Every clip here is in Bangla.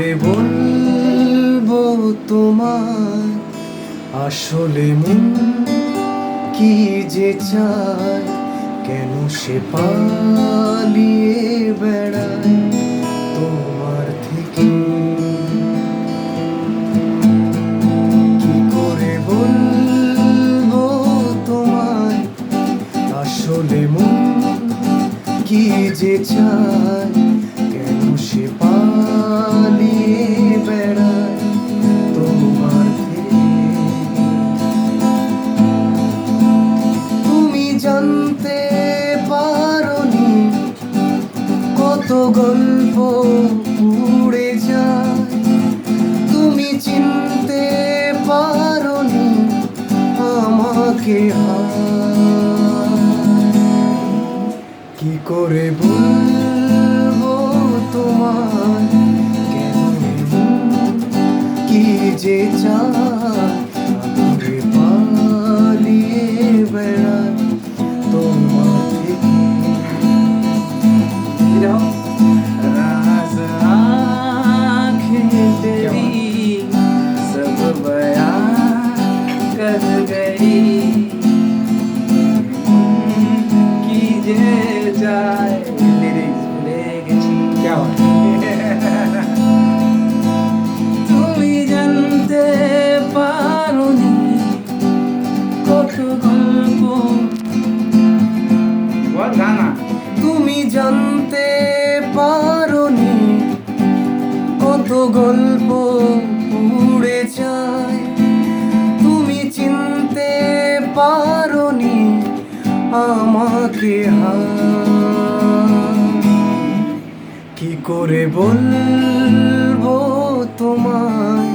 করে বলব তোমার আসলে মন কি যে চায়, কেন সে পালিয়ে বেড়ায় তোমার থেকে? কি করে বলব তোমায়, আসলে মন কি যে চায়, কেন সে পালিয়ে কত গল্প উড়ে যায়। তুমি চিনতে পারোনি আমাকে। কি করে বলব তোমার কেন কি যে চায় দেখি। যে যায় তুমি জানতে পারোনি কত গল্প। গানা। তুমি জানতে পারোনি কত গল্প উড়ে যায়। আমাকে। কি করে বলব তোমায়?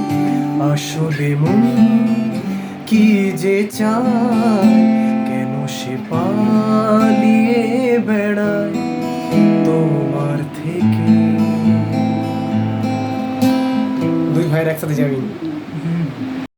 আসলে মন কি যে চায়? কেন সে পালিয়ে বেড়ায় তোমার থেকে? দুই ভাইয়ের একসাথে যাবি।